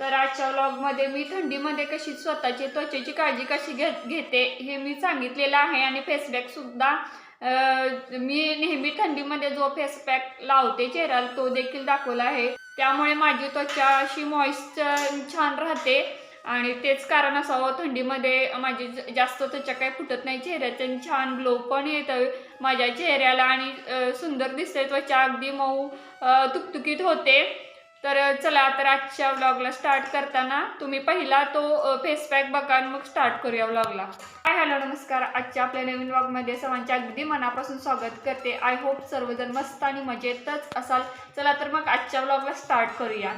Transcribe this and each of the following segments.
तर आजच्या व्लॉगमध्ये मी थंडीमध्ये कशी स्वतःची त्वचेची काळजी कशी घे घेते हे मी सांगितलेलं आहे आणि फेसपॅकसुद्धा मी नेहमी थंडीमध्ये जो फेसपॅक लावते चेहऱ्याला तो देखील दाखवला आहे. त्यामुळे माझी त्वचा अशी मॉइश्चर छान राहते आणि तेच कारण असावं थंडीमध्ये माझी जास्त त्वचा काही फुटत नाही चेहऱ्याचं आणि छान ग्लो पण येतं माझ्या चेहऱ्याला आणि सुंदर दिसते त्वचा. अगदी मऊ तुकतुकीत होते. तर चला तर आजच्या व्लॉगला स्टार्ट करताना तुम्ही पहिला तो फेस पॅक बघा आणि मग स्टार्ट करूया व्लॉगला हाय हॅलो नमस्कार. आजच्या आपल्या नवीन व्लॉगमध्ये सर्वांचे अगदी मनापासून स्वागत करते. आय होप सर्वजण मस्त आणि मजेतच असाल. चला तर मग आजच्या व्लॉगला स्टार्ट करूया.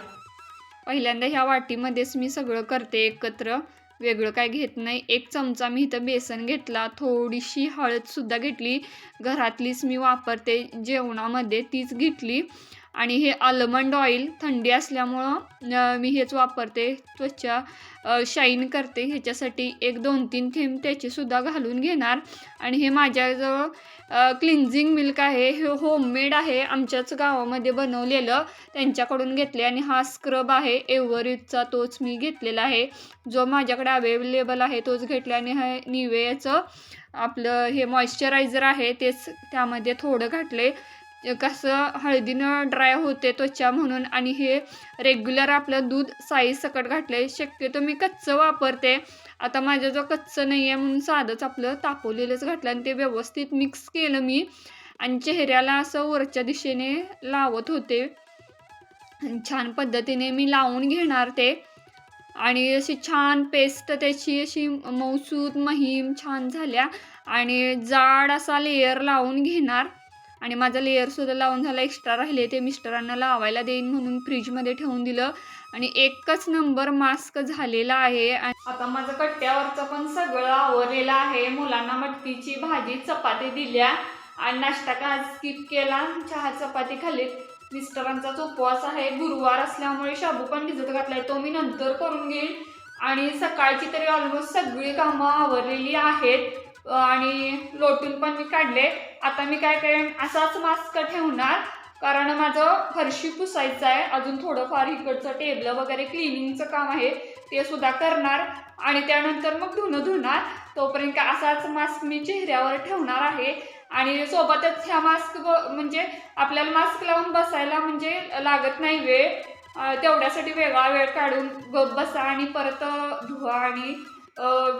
पहिल्यांदा ह्या वाटीमध्येच मी सगळं करते एकत्र. वेगळं काय घेत नाही. एक चमचा मी इथं बेसन घेतला. थोडीशी हळदसुद्धा घेतली. घरातलीच मी वापरते. जेवणामध्ये तीच घेतली. आणि हे आल्मंड ऑइल थंडी असल्यामुळं मी हेच वापरते. त्वचा शाईन करते. ह्याच्यासाठी एक दोन तीन थेंब त्याचेसुद्धा घालून घेणार. आणि हे माझ्याजवळ क्लिन्झिंग मिल्क आहे. हे होममेड आहे. आमच्याच गावामध्ये बनवलेलं. त्यांच्याकडून घेतले आणि हा स्क्रब आहे. एव्हरेजचा तोच मी घेतलेला आहे. जो माझ्याकडे अवेलेबल आहे तोच घेतला आणि हे निवेचं आपलं हे मॉइश्चरायझर आहे. तेच त्यामध्ये थोडं घातले कसं हळदीनं ड्राय होते त्वचा म्हणून आणि हे रेग्युलर आपलं दूध साईज सकट घातलं शक्यतो मी कच्चं वापरते. आता माझं जो कच्चं नाही आहे म्हणून साधंच आपलं तापवलेलंच घातलं आणि ते व्यवस्थित मिक्स केलं मी आणि चेहऱ्याला असं वरच्या दिशेने लावत होते. आणि छान पद्धतीने मी लावून घेणार ते. आणि अशी छान पेस्ट त्याची अशी मऊसूद महीम छान झाल्या आणि जाड असा लेयर लावून घेणार. आणि माझा लेअरसुद्धा लावून झाला एक्स्ट्रा राहिले ते मिस्टरांना लावायला देईन म्हणून फ्रीजमध्ये ठेवून दिलं. आणि एकच नंबर मास्क झालेला आहे. आणि आता माझं कट्ट्यावरचं पण सगळं आवरलेलं आहे. मुलांना मटकीची भाजी चपाती दिल्या. आणि नाश्ता का स्किप केला? चहा चपाती खाल्लीत मिस्टरांचाच उपवास आहे. गुरुवार असल्यामुळे शाबू पण भिजत घातलाय. तो मी नंतर करून घेईन. आणि सकाळची तरी ऑलमोस्ट सगळी कामं आवरलेली आहेत. आणि लोटून पण मी काढले. आता मी काय करेन असाच मास्क ठेवणार. कारण माझं फरशी पुसायचं आहे. अजून थोडंफार इकडचं टेबल वगैरे क्लिनिंगचं काम आहे ते सुद्धा करणार. आणि त्यानंतर मग धुणं धुणार. तोपर्यंत का असाच मास्क मी चेहऱ्यावर ठेवणार आहे. आणि सोबतच ह्या मास्क म्हणजे आपल्याला मास्क लावून बसायला म्हणजे लागत नाही वेळ. तेवढ्यासाठी वेगळा वेळ काढून गप बसा आणि परत धुवा आणि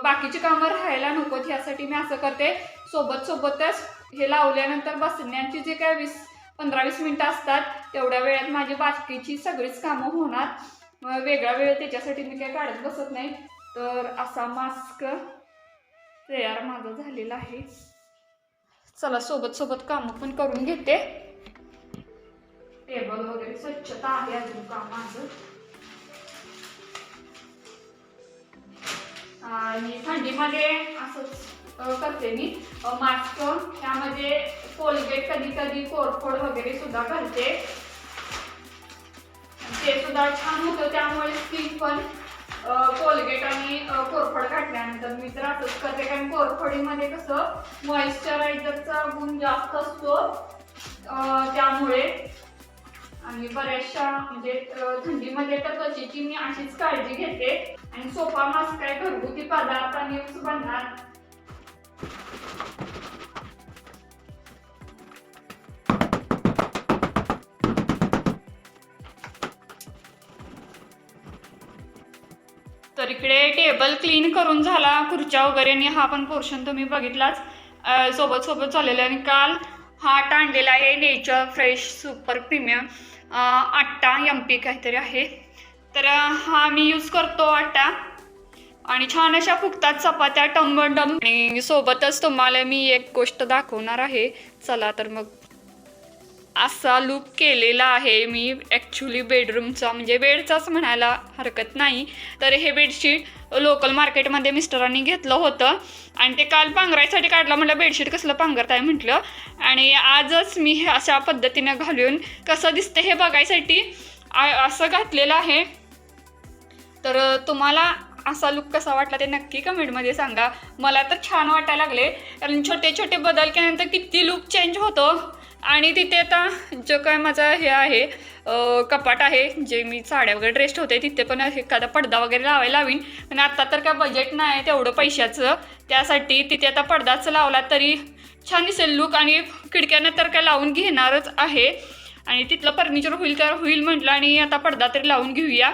बाकीची कामं राहायला नकोत ह्यासाठी मी असं करते. सोबत सोबतच हे लावल्यानंतर बसण्याची जे काय वीस पंधरा वीस मिनटं असतात तेवढ्या वेळात माझी बाकीची सगळीच कामं होणार. मग वेगळा वेळ त्याच्यासाठी मी काही काढत बसत नाही. तर असा मास्क तयार माझा झालेला आहे. चला सोबत सोबत कामं पण करून घेते. टेबल वगैरे स्वच्छता आहे अजून काम माझं. आणि थंडीमध्ये असंच करते मी. मास्क त्यामध्ये कोलगेट कधी कधी कोरफोड वगैरे सुद्धा घालते. ते सुद्धा छान होतं. त्यामुळे स्किन पण कोलगेट आणि कोरफड काढल्यानंतर मी तर असंच करते. कारण कोरफडीमध्ये कसं मॉइश्चरायझरचा गुण जास्त असतो. त्यामुळे आणि बऱ्याचशा म्हणजे थंडीमध्ये तर त्वचेची मी अशीच काळजी घेते. आणि सोपा मास्क काय घरगुती पदार्थांनीच बनणार. तर इकडे टेबल क्लीन करून झाला खुर्च्या वगैरे आणि हा पण पोर्शन तुम्ही बघितलाच. सोबत सोबत चाललेला आणि काल हा आणलेला आहे Nature Fresh super premium atta M P काहीतरी आहे. तर हा मी यूज करतो आटा आणि छान अशा फुगतात चपात्या टमडम आणि सोबतच तुम्हाला मी एक गोष्ट दाखवणार आहे. चला तर मग. असा लूक केलेला आहे मी ॲक्च्युली बेडरूमचा म्हणजे बेडचाच म्हणायला हरकत नाही. तर हे बेडशीट लोकल मार्केटमध्ये मिस्टरांनी घेतलं होतं. आणि ते काल पांघरायसाठी काढलं. म्हटलं बेडशीट कसलं पांघरताय? म्हटलं. आणि आजच मी हे अशा पद्धतीनं घालून कसं दिसतं हे बघायसाठी असं घातलेलं आहे. तर तुम्हाला असा लुक कसा वाटला ते नक्की कमेंटमध्ये सांगा. मला तर छान वाटायला लागले. कारण छोटे छोटे बदल केल्यानंतर किती लुक चेंज होतो. आणि तिथे आता जो काय माझा हे आहे कपाट आहे जे मी साड्या वगैरे ड्रेस ठेवते तिथे पण एखादा पडदा वगैरे लावायला लावीन. पण आत्ता तर काय बजेट नाही तेवढं पैशाचं. त्यासाठी तिथे आता पडदाच लावला तरी छान दिसेल लुक आणि खिडक्यानं तर काय लावून घेणारच आहे. आणि तिथलं फर्निचर होईल तर होईल म्हटलं आणि आता पडदा तरी लावून घेऊया.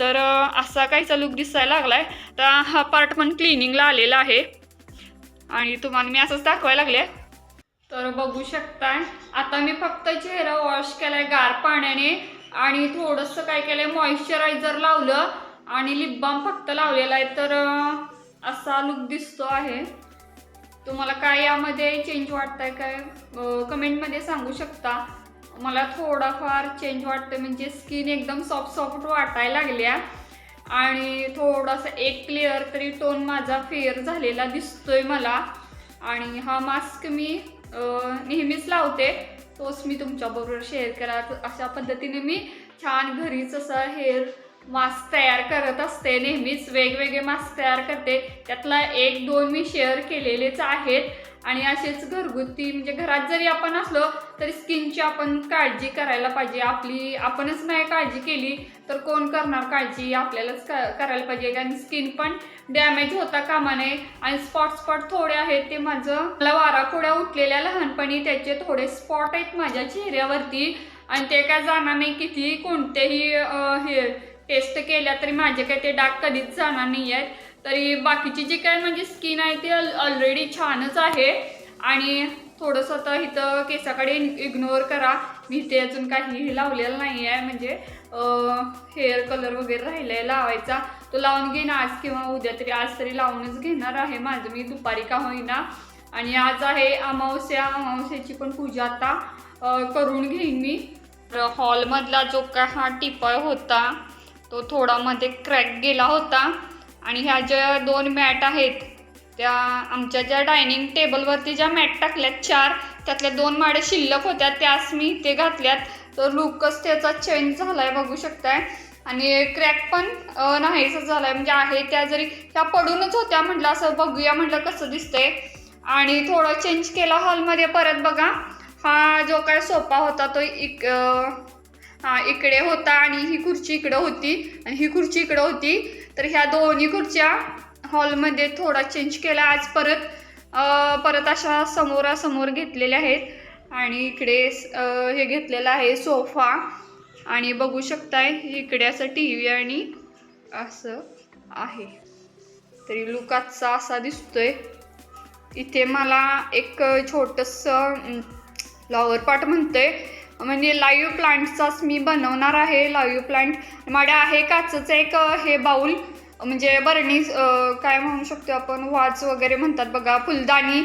तर असा काहीचा लुक दिसायला लागला आहे तर हा पार्ट पण क्लिनिंगला आलेला आहे. आणि तुम्हाला मी असंच दाखवायला लागले. तर बघू शकताय. आता मी फक्त चेहरा वॉश केलाय गार पाण्याने. आणि थोडंसं काय केलंय मॉइश्चरायझर लावलं. आणि लिप बाम फक्त लावलेला आहे. तर असा लुक दिसतो आहे. तुम्हाला काय यामध्ये चेंज वाटतंय काय कमेंटमध्ये सांगू शकता. मला थोडाफार चेंज वाटतं म्हणजे स्किन एकदम सॉफ्ट सॉफ्ट वाटायला लागल्या. आणि थोडासा एक क्लिअर तरी टोन माझा फेअर झालेला दिसतोय मला. आणि हा मास्क मी नेहमीच लावते. तोच मी तुमच्याबरोबर शेअर करा. अशा पद्धतीने मी छान घरीच असं हेअर मास्क तयार करत असते. नेहमीच वेगवेगळे मास्क तयार करते. त्यातला एक दोन मी शेअर केलेलेच आहेत. आणि असेच घरगुती म्हणजे घरात जरी आपण असलो तरी स्किनची आपण काळजी करायला पाहिजे. आपली आपणच नाही काळजी केली तर कोण करणार काळजी? आपल्यालाच क- करायला पाहिजे. आणि स्किन पण डॅमेज होता कामा नये आणि स्पॉट स्पॉट थोडे आहेत ते माझं. मला वाराखोड्या उठलेल्या लहानपणी त्याचे थोडे स्पॉट आहेत माझ्या चेहऱ्यावरती. आणि ते काय जाणार नाही किती कोणतेही हे टेस्ट केल्या तरी माझे काय ते डाग कधीच जाणार नाही आहेत तरी बाकीची जी काय म्हणजे स्किन आहे ती ऑलरेडी छानच आहे. आणि थोडंसं तर इथं केसाकडे इग्नोर करा. मी ते अजून काही लावलेलं नाही आहे म्हणजे हेअर कलर वगैरे राहिला आहे लावायचा. तो लावून घेईन आज किंवा उद्या तरी आज तरी लावूनच घेणार आहे माझं. मी दुपारी का होईना. आणि आज आहे अमावस्या. अमावस्याची पण पूजा आता करून घेईन मी. तर हॉलमधला जो काय हा टिपॉय होता तो थोडा मध्ये क्रॅक गेला होता. आणि ह्या ज्या दोन मॅट आहेत त्या आमच्या ज्या डायनिंग टेबलवरती ज्या मॅट टाकल्यात चार त्यातल्या दोन माड्या शिल्लक होत्या त्याच मी इथे घातल्यात. तर लुकच त्याचा चेंज झाला आहे बघू शकताय. आणि क्रॅक पण नाही असं झालं आहे म्हणजे आहे त्या जरी त्या पडूनच होत्या म्हटलं असं बघूया म्हटलं कसं दिसतंय. आणि थोडं चेंज केला हॉलमध्ये परत बघा. हा जो काय सोपा होता तो इक हा इकडे होता आणि ही खुर्ची इकडं होती. आणि ही खुर्ची इकडं होती. तर ह्या दोन्ही खुर्च्या हॉलमध्ये थोडा चेंज केला. आज परत परत अशा समोरासमोर घेतलेल्या आहेत. आणि इकडे हे घेतलेलं आहे सोफा. आणि बघू शकताय इकडे असं टी व्ही आणि असं आहे. तरी लुक आजचा असा दिसतोय. इथे मला एक छोटंसं लॉवर पॉट म्हणते म्हणजे लाईव्ह प्लांटचाच मी बनवणार आहे. लाईव्ह प्लांट माझ्या आहे काचचं एक हे बाऊल. म्हणजे बरणी काय म्हणू शकतो आपण? वाज वगैरे म्हणतात बघा फुलदाणी.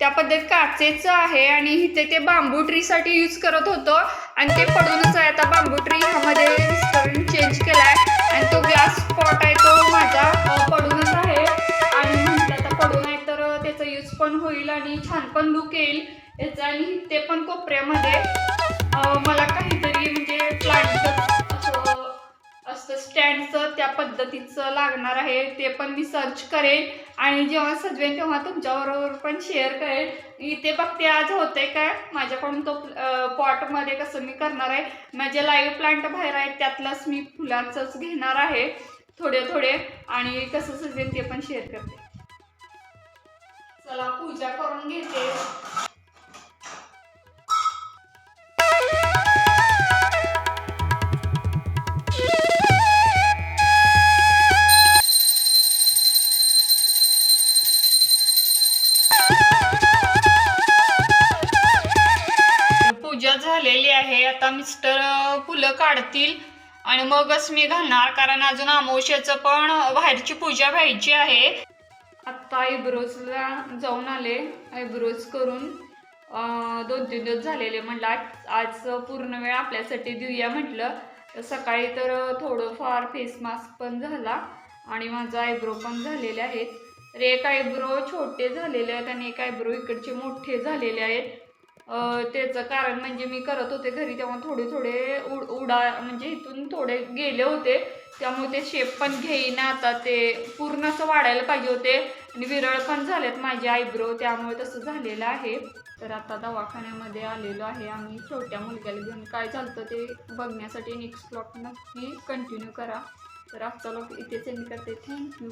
त्या पद्धत काचेचं आहे आणि इथे ते बांबू ट्रीसाठी यूज करत होतो. आणि ते पडूनच आहे आता बांबू ट्री ह्यामध्ये चेंज केला आहे आणि तो ग्लास पॉट आणि छान पण लुक येईल. याचा आणि ते पण कोपऱ्यामध्ये. मला काहीतरी म्हणजे प्लांट असं असतं स्टँडचं त्या पद्धतीचं लागणार आहे. ते पण मी सर्च करेन आणि जेव्हा सजवेन तेव्हा तुमच्याबरोबर पण शेअर करेन इथे बघते आज होते काय? माझ्याकडून तो पॉटमध्ये कसं मी करणार आहे. माझे लाईव्ह प्लांट बाहेर आहेत त्यातलंच मी फुलाचंच घेणार आहे. थोडे थोडे आणि कसं सजवेन ते पण शेअर करते. चला पूजा करून घेते. पूजा झालेली आहे. आता मिस्टर फुलं काढतील आणि मगच मी घालणार कारण अजून अमावस्याचं पण बाहेरची पूजा व्हायची आहे. आत्ता आयब्रोजला जाऊन आले. आयब्रोज करून दोन तीन दिवस झालेले म्हटलं आज आज पूर्ण वेळ आपल्यासाठी देऊया म्हटलं. तर सकाळी तर थोडंफार फेस मास्क पण झाला आणि माझा आयब्रो पण झालेले आहेत. तर एक आयब्रो छोटे झालेले आहेत आणि एक आयब्रो इकडचे मोठे झालेले आहेत. त्याचं कारण म्हणजे मी करत होते घरी तेव्हा थोडे थोडे उड उडा म्हणजे इथून थोडे गेले होते. त्यामुळे ते शेप पण घेईना आता ते पूर्ण असं वाढायला पाहिजे होते. आणि विरळ पण झालेत माझे आयब्रो त्यामुळे तसं झालेलं आहे. तर आता दवाखान्यामध्ये आलेलो आहे आम्ही छोट्या मुलग्याला घेऊन. काय चालतं ते बघण्यासाठी नेक्स्ट ब्लॉग नक्की कंटिन्यू करा. तर आजचा ब्लॉग इथेच एंड करते. थँक्यू